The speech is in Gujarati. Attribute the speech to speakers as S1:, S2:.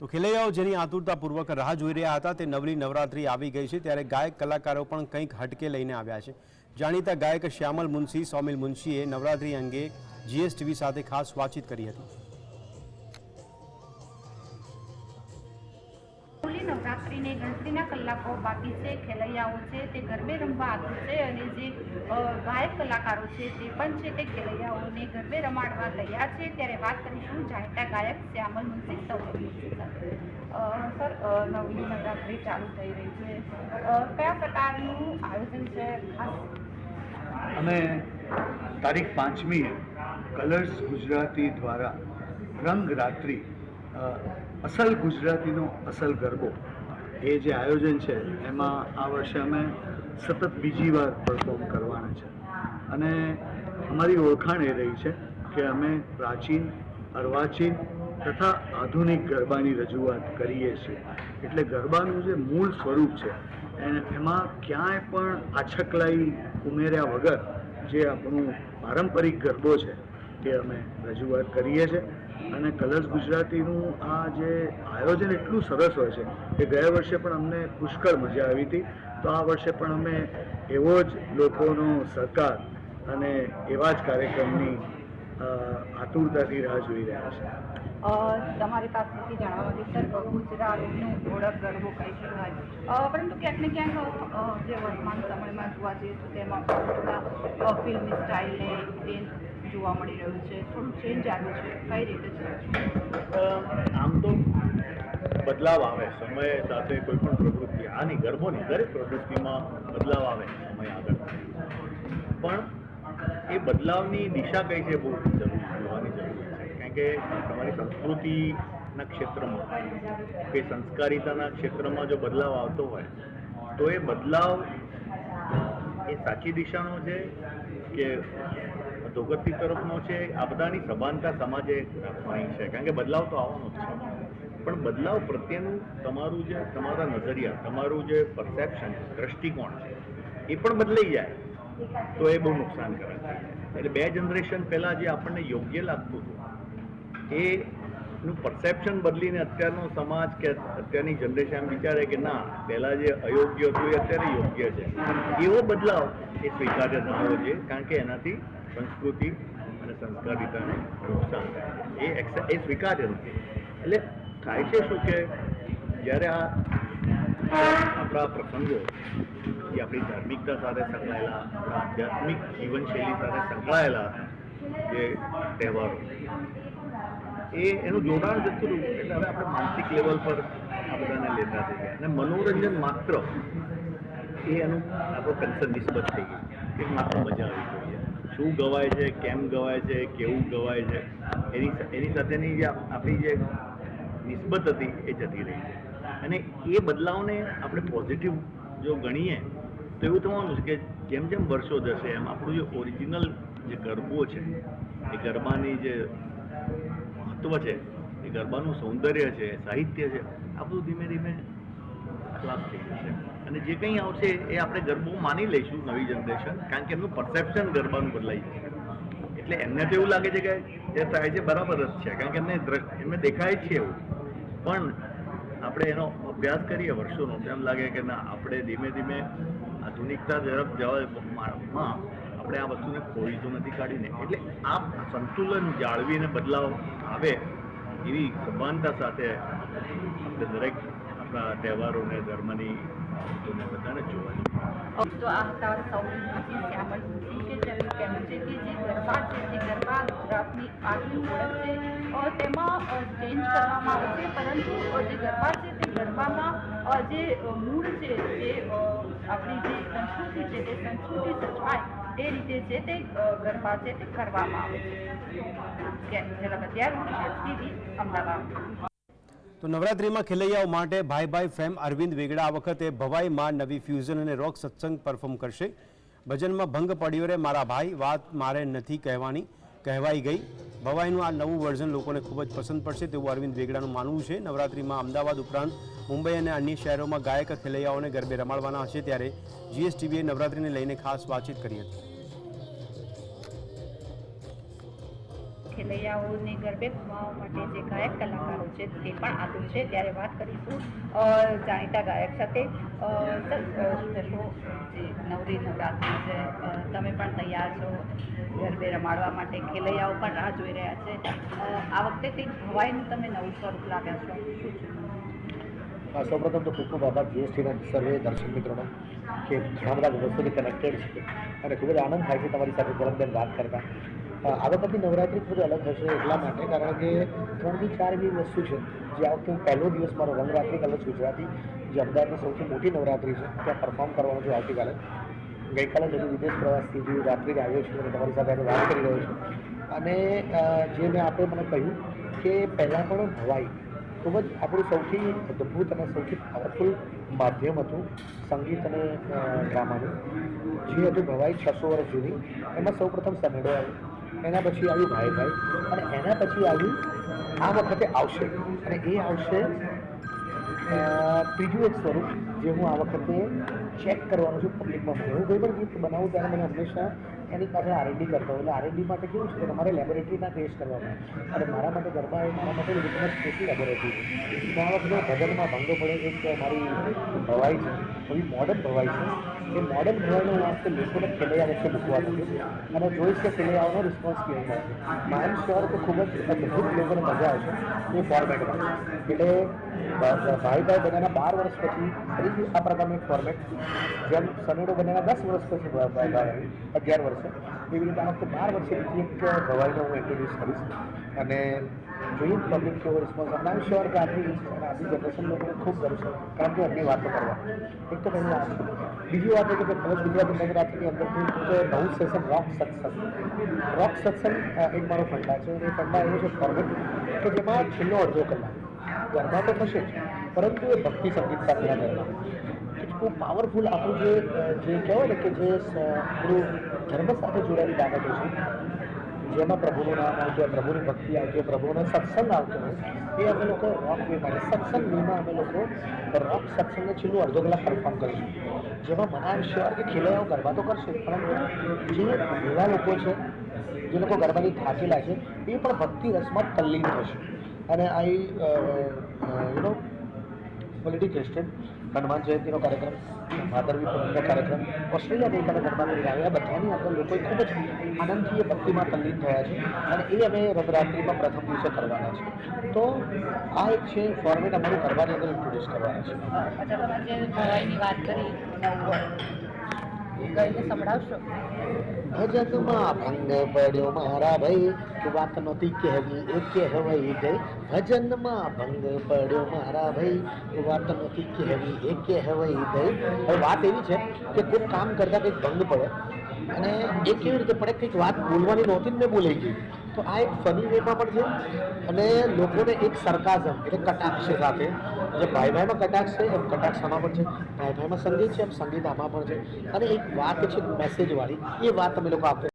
S1: તો ખેલૈયાઓ જેની આતુરતાપૂર્વક રાહ જોઈ રહ્યા હતા, તે નવલી નવરાત્રિ આવી ગઈ છે, ત્યારે ગાયક કલાકારો પણ કંઈક હટકે લઈને આવ્યા છે. જાણીતા ગાયક શ્યામલ મુનશી, સોમિલ મુનશીએ નવરાત્રિ અંગે જીએસટીવી સાથે ખાસ વાતચીત કરી હતી.
S2: નવરાત્રિને ગણતરીના કલાકો બાકી છે ખેલૈયાઓ છે તે ગરબે રમવા આવ્યું છે અને જે ગાયક કલાકારો છે તે પણ છે તે ખેલૈયાઓને ગરબે રમાડવા તૈયાર છે. ત્યારે વાત કરીશું જાણીતા ગાયક શ્યામલ મુનશી અ, સર નવમી નવરાત્રિ ચાલુ થઈ રહી છે. કયા પ્રકારનું આયોજન છે? ખાસ?
S3: અમે તારીખ પાંચમીએ કલર્સ ગુજરાતી દ્વારા રંગ રાત્રિ અસલ ગુજરાતીનો અસલ ગરબો. એ જે આયોજન છે, એમાં આ વર્ષે અમે સતત બીજી વાર પરફોર્મ કરવાના છે. અને અમારી ઓળખાણ એ રહી છે કે અમે પ્રાચીન, અર્વાચીન તથા આધુનિક ગરબાની રજૂઆત કરીએ છીએ. એટલે ગરબાનું જે મૂળ સ્વરૂપ છે, એને, એમાં ક્યાંય પણ આછકલાઈ ઉમેર્યા વગર જે આપણું પારંપરિક ગરબો છે, એ અમે રજૂઆત કરીએ છીએ. અને કલર્સ ગુજરાતીનું આ જે આયોજન એટલું સરસ હોય છે કે ગયા વર્ષે પણ અમને પુષ્કળ મજા આવી હતી. તો આ વર્ષે પણ અમે એવો જ લોકોનો સહકાર અને એવા જ કાર્યક્રમની આતુરતાથી રાહ જોઈ રહ્યા છે
S2: તમારી પાસેથી જાણવા માટે સર ગુજરાતનું ઓળખ ગરબો કહી શકાય પરંતુ ક્યાંક ને ક્યાંક જે વર્તમાન સમયમાં જોવા જઈએ તો તેમાં ફિલ્મી સ્ટાઇલને જોવા મળી રહ્યું છે. થોડું ચેન્જ આવ્યું છે. કઈ રીતે છે?
S4: આમ તો બદલાવ આવે. સમય સાથે કોઈ પણ પ્રવૃત્તિ, આની ગરબોની દરેક પ્રવૃત્તિમાં બદલાવ આવે સમય આગળ. પણ એ બદલાવની દિશા કઈ છે બહુ જરૂરી, જોવાની જરૂર છે. કારણ કે તમારી સંસ્કૃતિના ક્ષેત્રમાં, કે સંસ્કારિતાના ક્ષેત્રમાં જો બદલાવ આવતો હોય, તો એ બદલાવ એ સાચી દિશાનો છે કે અધોગતિ તરફનો છે, આ બધાની સભાનતા સમાજે રાખવાની છે, કારણ કે બદલાવ તો આવવાનો છે. પણ બદલાવ પ્રત્યેનું તમારું જે, તમારા નજરિયા, તમારું જે પરસેપ્શન દ્રષ્ટિકોણ છે, એ પણ બદલાઈ જાય. તો એ બહુ નુકસાનકારક છે એટલે બે જનરેશન પહેલાં જે આપણને યોગ્ય લાગતું હતું, એ નું પરસેપ્શન બદલીને અત્યારનો સમાજ કે અત્યારની જનરેશન વિચારે કે ના, પહેલાં જે અયોગ્ય હતું એ અત્યારે યોગ્ય છે. એવો બદલાવ એ સ્વીકાર્ય ન છે કારણ કે એનાથી સંસ્કૃતિ અને સંસ્કારિતાને નુકસાન થાય. એ એ સ્વીકાર્ય નથી એટલે થાય છે શું કે જ્યારે આ આપણા પ્રસંગો એ આપણી ધાર્મિકતા સાથે સંકળાયેલા, આપણા આધ્યાત્મિક જીવનશૈલી સાથે સંકળાયેલા જે તહેવારો. એ એનું જોડાણ જતું રહ્યું. એટલે હવે આપણે માનસિક લેવલ પર આ બધાને લેતા થઈ ગયા અને મનોરંજન માત્ર એ એનું આપણો કન્સર્ન નિસ્બત થઈ ગયું કે માત્ર મજા આવી જોઈએ. શું ગવાય છે, કેમ ગવાય છે, કેવું ગવાય છે, એની એની સાથેની જે આપણી જે નિસ્બત હતી એ જતી રહી છે. અને એ બદલાવને આપણે પોઝિટિવ જો ગણીએ, તો એવું થવાનું છે કે જેમ જેમ વર્ષો જશે, એમ આપણું જે ઓરિજિનલ જે ગરબો છે, એ ગરબાની જે મહત્વ છે. એ ગરબાનું સૌંદર્ય છે, સાહિત્ય છે, આ બધું ધીમે ધીમે ખલાસ થઈ જશે અને જે કંઈ આવશે એ આપણે ગરબો માની લઈશું નવી જનરેશન, કારણ કે એમનું પરસેપ્શન ગરબાનું બદલાઈ જશે એટલે એમને તો એવું લાગે છે કે જે થાય છે બરાબર જ છે, કારણ કે એમને એમને દેખાય છે એવું. પણ આપણે એનો અભ્યાસ કરીએ વર્ષોનો એમ લાગે કે ના, આપણે ધીમે ધીમે આધુનિકતા તરફ જવામાં આપણે આ વસ્તુને ખોઈ તો નથી કાઢીને. એટલે આ સંતુલન જાળવીને બદલાવ આવે એવી સમાનતા સાથે આપણે દરેક આપણા તહેવારોને, ધર્મની વસ્તુને બધાને જોવાની
S2: તો આ હતા સૌથી શ્યામલ જે ગરબા છે તેમાં ચેન્જ કરવામાં આવે છે, પરંતુ જે ગરબા છે, તે ગરબામાં જે મૂળ છે, જે આપણી જે સંસ્કૃતિ છે, તે સંસ્કૃતિ સચવાય તે રીતે છે તે ગરબા છે તે કરવામાં આવે છે.
S1: તો નવરાત્રિમાં ખેલૈયાઓ માટે ભાઈ ભાઈ ફેમ અરવિંદ વેગડા આ વખતે ભવાઈમાં નવી ફ્યુઝન અને રોક સત્સંગ પરફોર્મ કરશે. ભજનમાં ભંગ પડ્યો રે મારા ભાઈ, વાત મારે નથી કહેવાની, કહેવાઈ ગઈ. ભવાઈનું આ નવું વર્ઝન લોકોને ખૂબ જ પસંદ પડશે તેવું અરવિંદ વેગડાનું માનવું છે. નવરાત્રિમાં અમદાવાદ ઉપરાંત મુંબઈ અને અન્ય શહેરોમાં ગાયક ખેલૈયાઓને ગરબે રમાડવાના હશે ત્યારે જીએસટીવીએ નવરાત્રિને લઈને ખાસ વાતચીત કરી હતી.
S2: ખેલૈયાઓને ગરબે ઘુમાવવા માટે જે ગાયક કલાકારો છે તે પણ આપ્યું છે. ત્યારે વાત કરીશું જાણીતા ગાયક સાથે. નવરી નવરાત્રિ છે તમે પણ તૈયાર છો ગરબે રમાડવા માટે. ખેલૈયાઓ પણ રાહ જોઈ રહ્યા છે. આ વખતે કંઈક ભવાઈનું તમે નવું સ્વરૂપ લાવ્યા છો?
S5: સૌપ્રથમ તો ખૂબ ખૂબ આભાર જીએસટીના સર્વે દર્શક મિત્રોનો કે ઘણા બધા વર્ષોથી કનેક્ટેડ છે. અને ખૂબ જ આનંદ થાય છે તમારી સાથે ગરમબેન વાત કરતા. આ વખતની નવરાત્રિ થોડી અલગ હશે એટલા માટે, કારણ કે ત્રણથી ચાર એવી વસ્તુ છે, જે આ વખતે પહેલો દિવસ મારો રંગરાત્રિ કલર્સ ગુજરાતી, જે અમદાવાદની સૌથી મોટી નવરાત્રિ છે, ત્યાં પરફોર્મ કરવાનું છે આવતીકાલે. ગઈકાલે જ વિદેશ પ્રવાસથી જે રાત્રિ આવ્યો છું, અને તમારી સાથે વાત કરી રહ્યો છું. અને જે મેં આપણે મને કહ્યું કે પહેલાં પણ ભવાઈ ખૂબ જ આપણું સૌથી અદ્ભુત અને સૌથી પાવરફુલ માધ્યમ હતું સંગીત અને ડ્રામાનું. જે હતું ભવાઈ છસો વર્ષ જૂની. એમાં સૌપ્રથમ સનેડો આવ્યું. એના પછી આવ્યું ભાઈ ભાઈ. અને એના પછી આવ્યું આ વખતે આવશે. અને એ આવશે ત્રીજું એક સ્વરૂપ. જે હું આ વખતે ચેક કરવાનું છું પબ્લિકમાં હું કોઈ પણ ગિફ્ટ બનાવું ત્યારે મને હંમેશા એની પાછળ આરએનડી કરતો એટલે આરએનડી માટે કેવું છે કે તમારે લેબોરેટરીના ટેસ્ટ કરવા અને મારા માટે ગરબા એ મારા માટે લિટમસ ટેસ્ટની લેબોરેટરી છે. તો આ વખતે ભજનમાં ભંગો પડે એક મારી ભવાઈ છે એવી મોડર્ન ભવાઈ છે. એ મોડર્ન ભવાઈનો હું આજે લોકોને ખેલૈયા વચ્ચે મૂકવા છું. અને જોઈશ કે ખેલૈયાઓનો રિસ્પોન્સ કેવો છે. માય શ્યોર કે ખૂબ જ અદભુત લોકોને મજા આવશે એ ફોર્મેટમાં એટલે ભાઈ ભાઈ બધાના બાર વર્ષ પછી ફરીથી આ પ્રકારનું ફોર્મેટ જેમ સનેડો બનેલા દસ વર્ષ પછી અગિયાર વર્ષે, એવી રીતે આ બાર વર્ષે એક ભવાઈનો હું ઇન્ટ્રોડ્યુસ કરીશ. અને જોઈએ પબ્લિક કેવો રિસ્પોન્સ આપણે આઈ શ્યોર કે આજની આજની જનરેશન લોકોને ખૂબ ગમશે કારણ કે એમની વાતો કરવા એક તો પહેલી વાત. બીજી વાત એ કે કલર ગુજરાત નવરાત્રિની અંદર એક નવું સેશન રોક સત્સંગ રોક સત્સંગ એક મારો ફંડા છે. એ ફંડા એવો છે ફોર્મેટ કે જેમાં છેલ્લો અડધો કલાક. ગરબા તો થશે જ. પરંતુ એ ભક્તિ સંગીત સાથેના ગરબા ખૂબ પાવરફુલ આપણું જે જે કહેવાય ને કે જે આપણું ધર્મ સાથે જોડાયેલી બાબતો છે, જેમાં પ્રભુનું નામ આવતું હોય પ્રભુની ભક્તિ આવતી હોય પ્રભુનો સત્સંગ આવતો હોય, એ અમે લોકો રોક વે માટે, સત્સંગ વેમાં અમે લોકો રોક સત્સંગને છેલ્લું અડધો કલાક પરફોર્મ કરીશું. જેમાં મને એમ શ્યોર કે ખેલૈયાઓ ગરબા તો કરશે, પરંતુ જે એવા લોકો છે, જે લોકો ગરબાની થાકેલા છે, એ પણ ભક્તિ રસમાં તલ્લીન થશે. અને આઈ યુ નો પોલિટિક રેસ્ટેડ હનુમાન જયંતિનો કાર્યક્રમ, ભાદરવી પૂનમનો કાર્યક્રમ, ઓસ્ટ્રેલિયા ગઈકાલે ગરબા કરીને આવ્યા બધાની અંદર લોકોએ ખૂબ જ આનંદથી એ ભક્તિમાં તલ્લીન થયા છે અને એ અમે રથરાત્રિમાં પ્રથમ દિવસે કરવાના છે. તો આ એક છે ફોર્મેટ અમારું ગરબાની અંદર ઇન્ટ્રોડ્યુસ કરવાના છે.
S2: ગાઈને સંભળાવશો.
S5: ભજનમાં ભંગ પડ્યો મારા ભાઈ. કે વાત નહોતી કહેવી, એ કહેવાઈ ગઈ ભજનમાં ભંગ પડ્યો મારા ભાઈ. વાત નહોતી કહેવી, એ કહેવાઈ ગઈ હવે વાત એવી છે કે કોઈ કામ કરતા કંઈક ભંગ પડે. અને એ કેવી રીતે પડે? કંઈક વાત બોલવાની નહોતી મેં બોલાઈ ગઈ. તો આ એક ફની વેમાં પણ છે અને લોકોને એક સરકાઝમ એટલે કટાક્ષ સાથે. જે ભાઈ ભાઈમાં કટાક્ષ છે, એમ કટાક્ષ આમાં પણ છે. ભાઈ ભાઈમાં સંગીત છે, એમ સંગીત આમાં પણ છે. અને એક વાત છે મેસેજવાળી એ વાત તમે લોકો આપે